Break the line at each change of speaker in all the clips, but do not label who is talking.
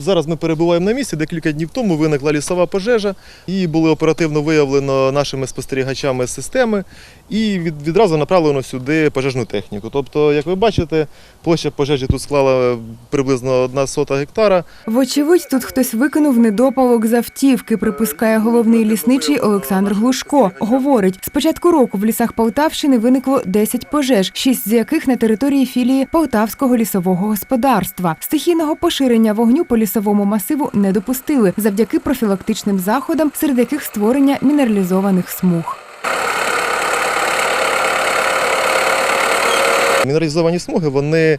Зараз ми перебуваємо на місці. Декілька днів тому виникла лісова пожежа. Її було оперативно виявлено нашими спостерігачами системи і від, відразу направлено сюди пожежну техніку. Тобто, як ви бачите, площа пожежі тут склала приблизно одна сота гектара.
Вочевидь, тут хтось викинув недопалок з автівки, припускає головний лісничий Олександр Глушко. Говорить, з початку року в лісах Полтавщини виникло 10 пожеж, 6 з яких на території філії Полтавського лісового господарства. Стихійного поширення вогню по лісовому масиву не допустили завдяки профілактичним заходам, серед яких створення мінералізованих смуг.
Мінералізовані смуги вони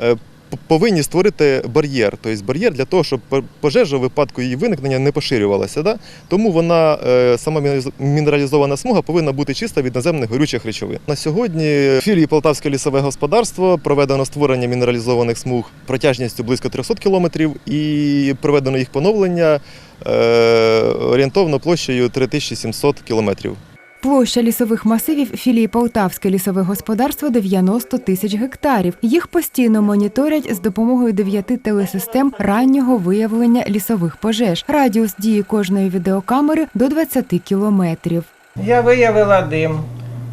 е, повинні створити бар'єр, тобто бар'єр для того, щоб пожежа у випадку її виникнення не поширювалася. Да? Тому вона е, сама мінералізована смуга повинна бути чиста від наземних горючих речовин. На сьогодні в філії Полтавське лісове господарство проведено створення мінералізованих смуг протяжністю близько 300 кілометрів і проведено їх поновлення е, орієнтовно площею 3700 кілометрів.
Площа лісових масивів філії Полтавське лісове господарство 90 тисяч гектарів. Їх постійно моніторять з допомогою дев'яти телесистем раннього виявлення лісових пожеж. Радіус дії кожної відеокамери до 20 кілометрів.
Я виявила дим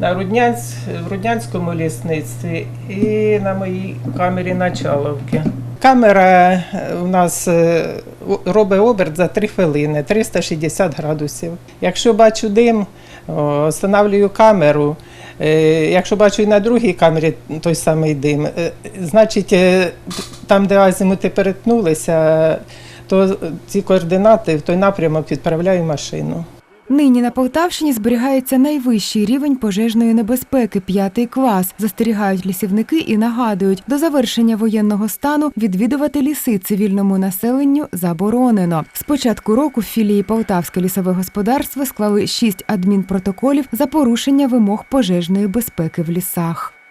на Руднянсь, в Руднянському лісництві і на моїй камері Началовки. Камера е, у нас е, робить оберт за 3 хвилини, 360 градусів. Якщо бачу дим, встановлюю камеру. Е, Якщо бачу і на другій камері той самий дим, е, значить е, там, де азимути перетнулися, то ці координати в той напрямок відправляю машину.
Нині на Полтавщині зберігається найвищий рівень пожежної небезпеки п'ятий клас. Застерігають лісівники і нагадують, до завершення воєнного стану відвідувати ліси цивільному населенню заборонено. З початку року в філії Полтавське лісове господарство склали шість адмінпротоколів за порушення вимог пожежної безпеки в лісах.